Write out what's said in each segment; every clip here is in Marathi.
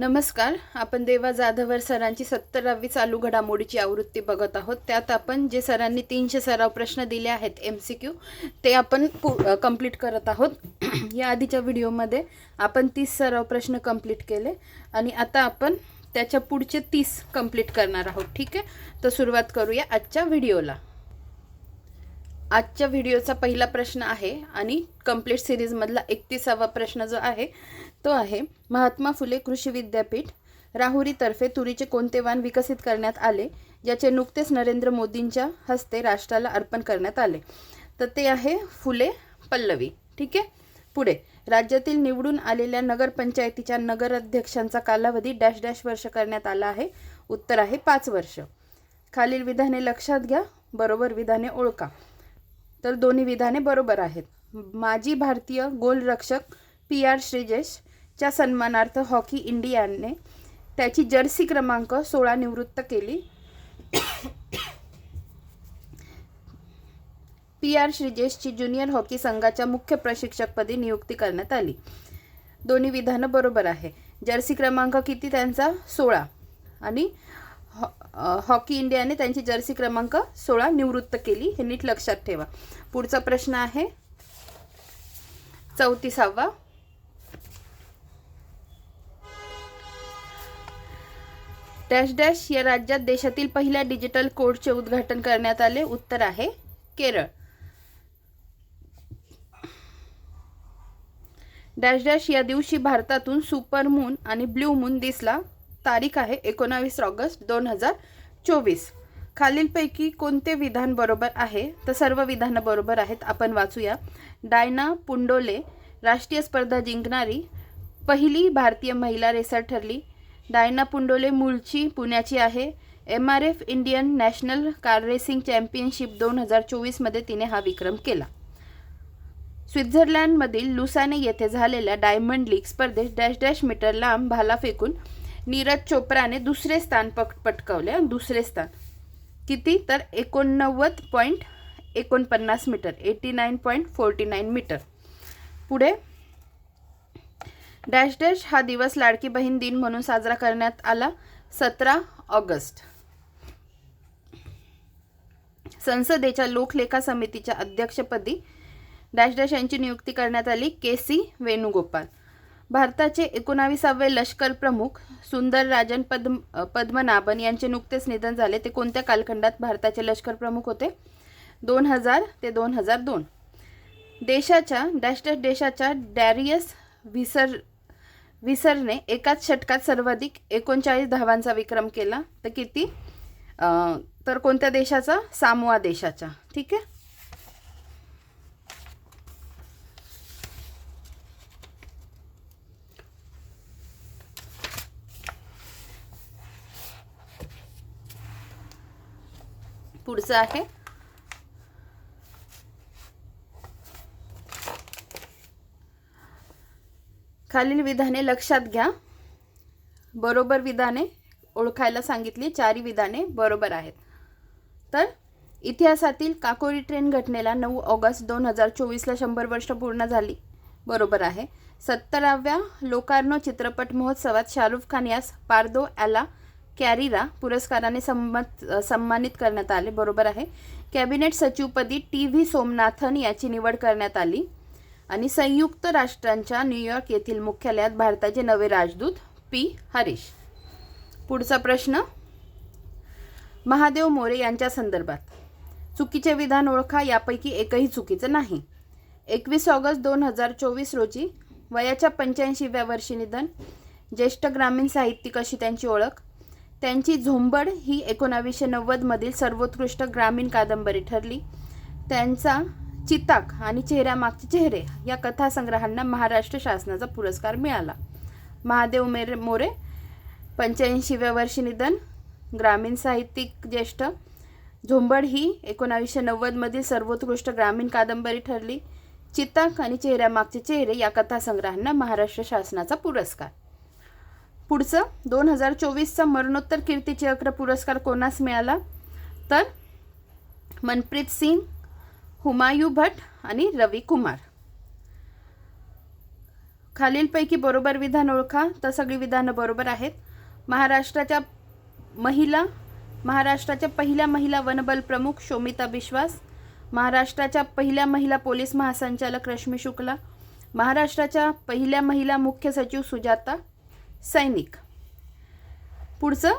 नमस्कार. आपण देवा जाधवर सरांची सत्तरावी चालू घडामोडीची आवृत्ती बघत आहोत. त्यात आपण जे सरांनी तीनशे सराव प्रश्न दिले आहेत एम सी क्यू ते आपण कंप्लीट करत आहोत. या आधीच्या व्हिडिओमध्ये आपण तीस सराव प्रश्न कंप्लीट केले आणि आता आपण त्याच्या पुढचे तीस कंप्लीट करणार आहोत. ठीक आहे? तर सुरुवात करूया आजच्या व्हिडिओला. आजच्या व्हिडिओचा पहिला प्रश्न आहे आणि कंप्लीट सिरीजमधला एकतीसावा प्रश्न जो आहे तो आहे महात्मा फुले कृषी विद्यापीठ राहुरीतर्फे तुरीचे कोणते वाण विकसित करण्यात आले ज्याचे नुकतेच नरेंद्र मोदींच्या हस्ते राष्ट्राला अर्पण करण्यात आले. तर ते आहे फुले पल्लवी. ठीक आहे? पुढे. राज्यातील निवडून आलेल्या नगरपंचायतीच्या नगराध्यक्षांचा कालावधी डॅश डॅश वर्ष करण्यात आला आहे. उत्तर आहे पाच वर्ष. खालील विधाने लक्षात घ्या बरोबर विधाने ओळखा. तर दोन्ही विधाने बरोबर आहेत. माजी भारतीय गोलरक्षक पी आर श्रीजेश च्या सन्मानार्थ हॉकी इंडियाने त्याची जर्सी क्रमांक सोळा निवृत्त केली. पी आर श्रीजेशची ज्युनियर हॉकी संघाच्या मुख्य प्रशिक्षकपदी नियुक्ती करण्यात आली. दोन्ही विधानं बरोबर आहे. जर्सी क्रमांक किती त्यांचा? सोळा. आणि हॉ- हॉकी इंडियाने त्यांची जर्सी क्रमांक सोळा निवृत्त केली. हे नीट लक्षात ठेवा. पुढचा प्रश्न आहे. चौतीसावा. डॅश डॅश या राज्यात देशातील पहिल्या डिजिटल कोडचे उद्घाटन करण्यात आले. उत्तर आहे केरळ. डॅश डॅश या दिवशी भारतातून सुपर मून आणि ब्ल्यू मून दिसला. तारीख आहे एकोणावीस ऑगस्ट दोन हजार चोवीस. खालीलपैकी कोणते विधान बरोबर आहे? तर सर्व विधानं बरोबर आहेत. आपण वाचूया. डायना पुंडोले राष्ट्रीय स्पर्धा जिंकणारी पहिली भारतीय महिला रेसर ठरली. डायना पुंडोले मूळची पुण्याची आहे. M R F Indian national car racing championship दोन हजार चोवीसमध्ये तिने हा विक्रम केला. स्वित्झर्लंडमधील लुसाने येथे झालेल्या डायमंड लीग स्पर्धेत डॅश डॅश मीटर लांब भाला फेकून नीरज चोप्राने दुसरे स्थान पट पटकावले दुसरे स्थान. किती? तर एकोणनव्वद पॉईंट एकोणपन्नास metre eighty nine point forty nine metre. पुढे डॅश डॅश हा दिवस लाडकी बहीण दिन म्हणून साजरा करण्यात आला. सतरा ऑगस्ट. संसदेच्या लोकलेखा समितीच्या अध्यक्षपदी डॅश डॅश यांची नियुक्ती करण्यात आली. K C Venugopal. भारताचे एकोणावीसावे लष्कर प्रमुख सुंदर राजन पद्म पद्मनाभन यांचे नुकतेच निधन झाले. ते कोणत्या कालखंडात भारताचे लष्कर प्रमुख होते? दोन हजार ते दोन हजार दोन. देशाच्या डॅश डॅश देशाच्या डॅरियस व्हिसर विसरने एकाच षटकात सर्वाधिक एकोणचाळीस धावांचा विक्रम केला तर किती? तर कोणत्या देशाचा? सामोआ देशाचा. ठीक आहे? पुढचं आहे. खालील विधाने लक्षात घ्या. बरोबर विधाने ओळखायला सांगितली चारी विधाने बरोबर आहेत. तर इतिहासातील काकोरी ट्रेन घटनेला नऊ ऑगस्ट दोन हजार चोवीसला शंभर वर्ष पूर्ण झाली. बरोबर आहे. सत्तराव्या लोकार्नो चित्रपट महोत्सवात शाहरुख खान यास पार्दो ॲला कॅरिरा पुरस्काराने सम्मत सन्मानित करण्यात आले. बरोबर आहे. कॅबिनेट सचिवपदी टी व्ही सोमनाथन याची निवड करण्यात आली. आणि संयुक्त राष्ट्रांच्या न्यूयॉर्क येथील मुख्यालयात भारताचे नवे राजदूत पी. हरीश. पुढचा प्रश्न महादेव मोरे यांच्या संदर्भात. चुकीचे विधान ओळखा यापैकी एकही चुकीचं नाही. एकवीस ऑगस्ट दोन हजार चोवीस रोजी वयाच्या पंच्याऐंशीव्या वर्षी निधन ज्येष्ठ ग्रामीण साहित्यिक अशी त्यांची ओळख. त्यांची झोंबड ही एकोणावीसशे नव्वदमधील सर्वोत्कृष्ट ग्रामीण कादंबरी ठरली. त्यांचा चिताक आणि चेहऱ्यामागचे चेहरे या कथासंग्रहांना महाराष्ट्र शासनाचा पुरस्कार मिळाला. महादेव मेरे मोरे पंच्याऐंशीव्या वर्षी निधन ग्रामीण साहित्यिक ज्येष्ठ झोंबड ही एकोणावीसशे नव्वदमधील सर्वोत्कृष्ट ग्रामीण कादंबरी ठरली. चिताक आणि चेहऱ्यामागचे चेहरे या कथासंग्रहांना महाराष्ट्र शासनाचा पुरस्कार. पुढचं दोन हजार चोवीसचा मरणोत्तर कीर्ती चक्र पुरस्कार कोणास मिळाला? तर मनप्रीत सिंग हुमायू भट आणि रवी कुमार. खालीलपैकी बरोबर विधान ओळखा तर सगळी विधानं बरोबर आहेत. महाराष्ट्राच्या महिला महाराष्ट्राच्या पहिल्या महिला वनबल प्रमुख शोमिता बिश्वास महाराष्ट्राच्या पहिल्या महिला पोलीस महासंचालक रश्मी शुक्ला महाराष्ट्राच्या पहिल्या महिला मुख्य सचिव सुजाता सैनिक. पुढचं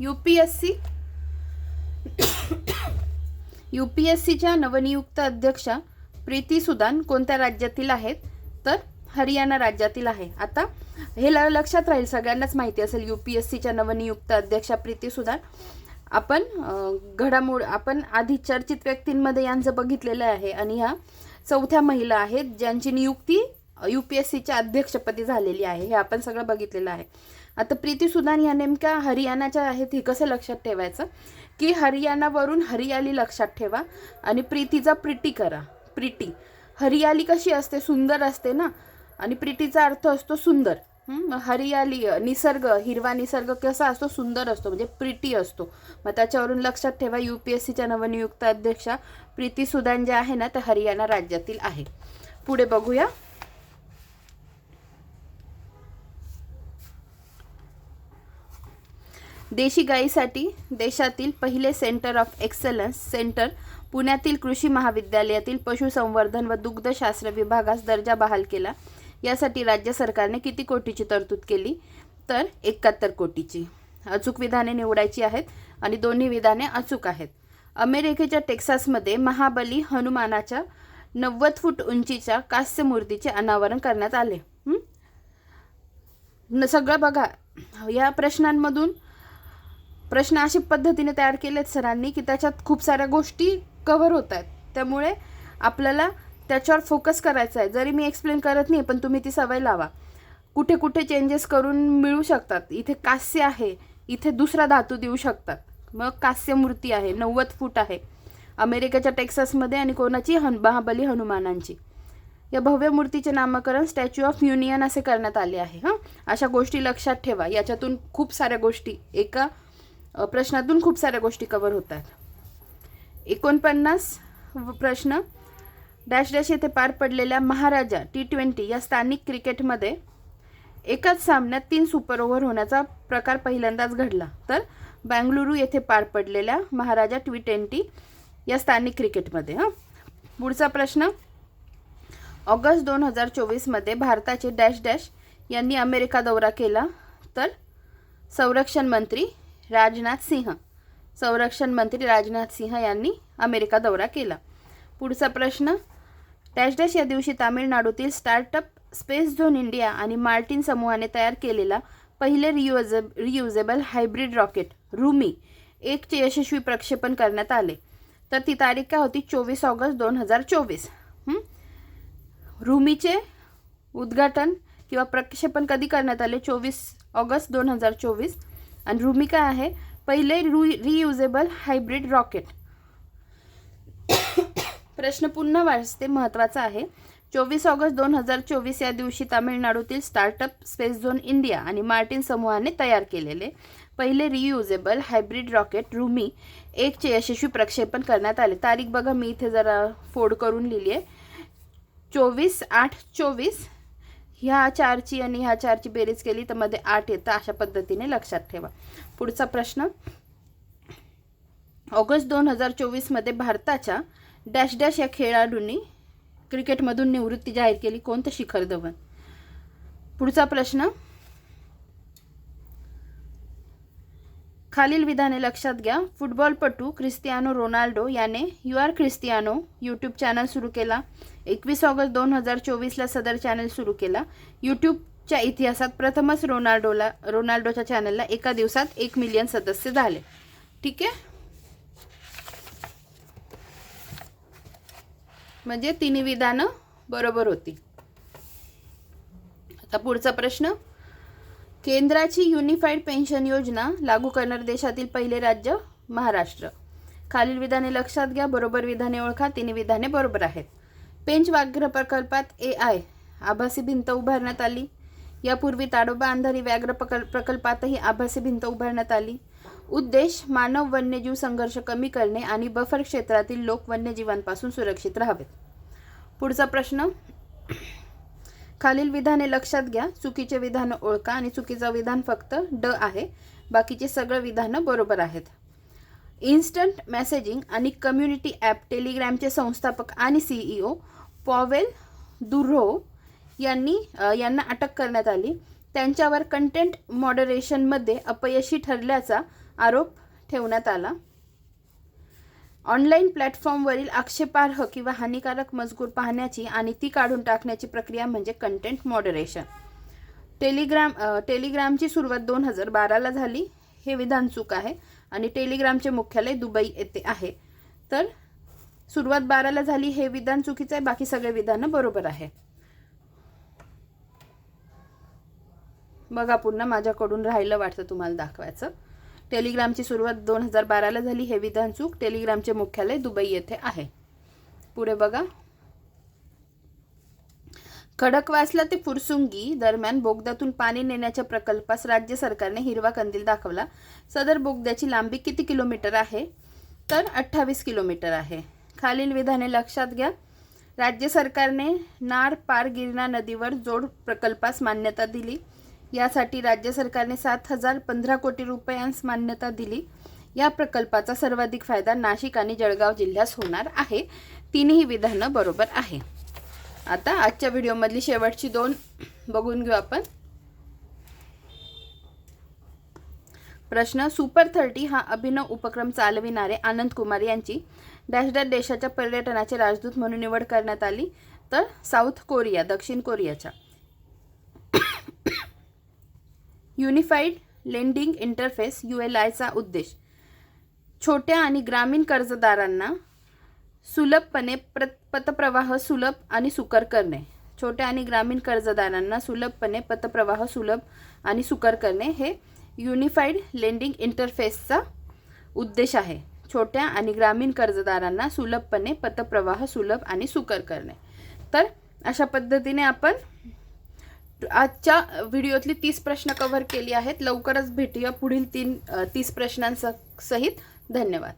U P S C U P S सीच्या नवनियुक्त अध्यक्षा प्रीती सुदान कोणत्या राज्यातील आहेत? तर हरियाणा राज्यातील आहे. आता हे ल- लक्षात राहील सगळ्यांनाच माहिती असेल यू पी एस सीच्या नवनियुक्त अध्यक्षा प्रीती सुदान. आपण घडामोड आपण आधी चर्चित व्यक्तींमध्ये यांचं बघितलेलं आहे आणि ह्या चौथ्या महिला आहेत ज्यांची नियुक्ती यू पी एस सीच्या अध्यक्षपदी झालेली आहे. हे आपण सगळं बघितलेलं आहे. आता प्रीती सुदान ह्या नेमक्या हरियाणाच्या आहेत हे कसं लक्षात ठेवायचं? की हरियाणावरून हरियाली लक्षात ठेवा आणि प्रीतीचा प्रिटी करा. प्रिटी हरियाली कशी असते? सुंदर असते ना? आणि प्रीतीचा अर्थ असतो सुंदर. हरियाली निसर्ग हिरवा निसर्ग कसा असतो? सुंदर असतो. म्हणजे प्रिटी असतो. मग त्याच्यावरून लक्षात ठेवा यू पी एस सीच्या नवनियुक्त अध्यक्षा प्रीती सुदान ज्या आहे ना त्या हरियाणा राज्यातील आहे. पुढे बघूया. देशी गायीसाठी देशातील पहिले सेंटर ऑफ एक्सलन्स सेंटर पुण्यातील कृषी महाविद्यालयातील पशुसंवर्धन व दुग्धशास्त्र विभागास दर्जा बहाल केला. यासाठी राज्य सरकारने किती कोटीची तरतूद केली? तर एकाहत्तर कोटीची. अचूक विधाने निवडायची आहेत आणि दोन्ही विधाने अचूक आहेत. अमेरिकेच्या टेक्सासमध्ये महाबली हनुमानाच्या नव्वद फूट उंचीच्या कास्य मूर्तीचे अनावरण करण्यात आले. न सगळं बघा. या प्रश्नांमधून प्रश्न अशा पद्धतीने तयार केलेत सरांनी की त्याच्यात खूप साऱ्या गोष्टी कव्हर होत आहेत. त्यामुळे आपल्याला त्याच्यावर फोकस करायचा आहे. जरी मी एक्सप्लेन करत नाही पण तुम्ही ती सवय लावा. कुठे कुठे चेंजेस करून मिळू शकतात. इथे कास्य आहे. इथे दुसरा धातू देऊ शकतात. मग कास्य मूर्ती आहे. नव्वद फूट आहे. अमेरिकेच्या टेक्सासमध्ये आणि कोणाची? हन महाबली हनुमानांची. या भव्य मूर्तीचे नामकरण स्टॅच्यू ऑफ युनियन असे करण्यात आले आहे. हां? अशा गोष्टी लक्षात ठेवा. याच्यातून खूप साऱ्या गोष्टी एका प्रश्नातून खूप साऱ्या गोष्टी कव्हर होतात एकोणपन्नास प्रश्न डॅश डॅश येथे पार पडलेल्या महाराजा टी ट्वेंटी या स्थानिक क्रिकेटमध्ये एकाच सामन्यात तीन सुपर ओव्हर होण्याचा प्रकार पहिल्यांदाच घडला. तर बँगलुरू येथे पार पडलेल्या महाराजा टी ट्वेंटी या स्थानिक क्रिकेटमध्ये हां. पुढचा प्रश्न ऑगस्ट दोन हजार चोवीसमध्ये भारताचे डॅश डॅश यांनी अमेरिका दौरा केला. तर संरक्षण मंत्री राजनाथ सिंह. संरक्षण मंत्री राजनाथ सिंह यांनी अमेरिका दौरा केला. पुढचा प्रश्न डॅश डॅश या दिवशी तामिळनाडूतील स्टार्टअप स्पेस झोन इंडिया आणि मार्टिन समूहाने तयार केलेला पहिले रियुजेब रियुजेबल हायब्रिड रॉकेट रुमी एकचे यशस्वी प्रक्षेपण करण्यात आले. तर ती तारीख काय होती? चोवीस ऑगस्ट दोन हजार चोवीस. रुमीचे उद्घाटन किंवा प्रक्षेपण कधी करण्यात आले? चोवीस ऑगस्ट दोन हजार चोवीस. आणि रुमी काय आहे पहिले रु रियुजेबल हायब्रिड रॉकेट प्रश्न पुन्हा वाचते महत्त्वाचा आहे. चोवीस ऑगस्ट दोन हजार चोवीस या दिवशी तामिळनाडूतील स्टार्टअप स्पेस झोन इंडिया आणि मार्टिन समूहाने तयार केलेले पहिले रियुजेबल हायब्रिड रॉकेट रुमी एकचे यशस्वी प्रक्षेपण करण्यात आले. तारीख बघा मी इथे जरा फोड करून लिहिली आहे चोवीस आठ चोवीस ह्या चारची आणि ह्या चारची बेरीज केली तर मध्ये आठ येतं अशा पद्धतीने लक्षात ठेवा. पुढचा प्रश्न. ऑगस्ट दोन हजार चोवीसमध्ये भारताच्या डॅश डॅश या खेळाडूंनी क्रिकेटमधून निवृत्ती जाहीर केली. कोणतं शिखर धवन? पुढचा प्रश्न. खालील विधाने लक्षात घ्या. फुटबॉलपटू क्रिस्टियानो रोनाल्डो याने U R Cristiano YouTube channel सुरू केला. एकवीस ऑगस्ट दोन हजार चोवीसला सदर चॅनल सुरू केला. यूट्यूबच्या इतिहासात प्रथमच रोनाल्डोला रोनाल्डोच्या चॅनलला एका दिवसात एक मिलियन सदस्य झाले. ठीक आहे? म्हणजे तिन्ही विधानं बरोबर होती. आता पुढचा प्रश्न. केंद्राची युनिफाईड पेन्शन योजना लागू करणारे देशातील पहिले राज्य महाराष्ट्र. खालील विधाने लक्षात घ्या बरोबर विधाने ओळखा तिन्ही विधाने बरोबर आहेत. पेंच व्याघ्र प्रकल्पात ए आय आभासी भिंत उभारण्यात आली. यापूर्वी ताडोबा अंधारी व्याघ्र प्रकल्प प्रकल्पातही आभासी भिंत उभारण्यात आली. उद्देश मानव वन्यजीव संघर्ष कमी करणे आणि बफर क्षेत्रातील लोक वन्यजीवांपासून सुरक्षित राहावेत. पुढचा प्रश्न खालील विधाने लक्षात घ्या. चुकीचे विधान ओळखा आणि चुकीचं विधान फक्त ड आहे. बाकीचे सगळं विधानं बरोबर आहेत. इन्स्टंट मेसेजिंग आणि कम्युनिटी ॲप टेलिग्रॅमचे संस्थापक आणि सीईओ पॉवेल दुर्रो यांनी यांना अटक करण्यात आली. त्यांच्यावर कंटेंट मॉडरेशनमध्ये अपयशी ठरल्याचा आरोप ठेवण्यात आला. ऑनलाईन प्लॅटफॉर्मवरील आक्षेपार्ह किंवा हानिकारक मजकूर पाहण्याची आणि ती काढून टाकण्याची प्रक्रिया म्हणजे कंटेंट मॉडरेशन टेलिग्राम टेलिग्रामची सुरुवात दोन हजार बाराला झाली. हे विधान चूक आहे आणि टेलिग्रामचे मुख्यालय दुबई येथे आहे. तर सुरुवात बाराला झाली. हे विधान चुकीचं आहे. बाकी सगळे विधानं बरोबर आहे. बघा पुन्हा माझ्याकडून राहिलं वाटतं तुम्हाला दाखवायचं. टेलिग्रामची सुरुवात दोन हजार बाराला झाली. हे विधान चूक. टेलिग्रामचे मुख्यालय दुबई येथे आहे. पुढे बघा. खडकवासला ते फुरसुंगी दरम्यान बोगद्यातून पाणी नेण्याच्या प्रकल्पास राज्य सरकारने हिरवा कंदील दाखवला. सदर बोगद्याची लांबी किती किलोमीटर आहे? तर अठ्ठावीस किलोमीटर आहे. खालील विधाने लक्षात घ्या. राज्य सरकारने नार पार गिरणा नदीवर जोड प्रकल्पास मान्यता दिली. यासाठी राज्य सरकारने सात हजार पंधरा कोटी रुपयांस मान्यता दिली. या प्रकल्पाचा सर्वाधिक फायदा नाशिक आणि जळगाव जिल्ह्यास होणार आहे. तिन्ही विधानं बरोबर आहे. आता आजच्या व्हिडिओमधली शेवटची दोन बघून घेऊ आपण. प्रश्न सुपर थर्टी हा अभिनव उपक्रम चालविणारे आनंद कुमार यांची. डॅश डॅश देशाच्या पर्यटनाचे राजदूत म्हणून निवड करण्यात आली. तर साऊथ कोरिया दक्षिण कोरियाच्या. Unified lending interface U L आयचा उद्देश. छोट्या आणि ग्रामीण कर्जदारांना सुलभपणे प्र पतप्रवाह सुलभ आणि सुकर करणे. छोट्या आणि ग्रामीण कर्जदारांना सुलभपणे पतप्रवाह सुलभ आणि सुकर करणे हे युनिफाईड लेंडिंग इंटरफेसचा उद्देश आहे. छोट्या आणि ग्रामीण कर्जदारांना सुलभपणे पतप्रवाह सुलभ आणि सुकर करणे. तर अशा पद्धतीने आपण आजच्या व्हिडिओतली तीस प्रश्न कव्हर केली आहेत. लवकरच भेटूया पुढील तीन तीस तीस प्रश्नांसहित धन्यवाद.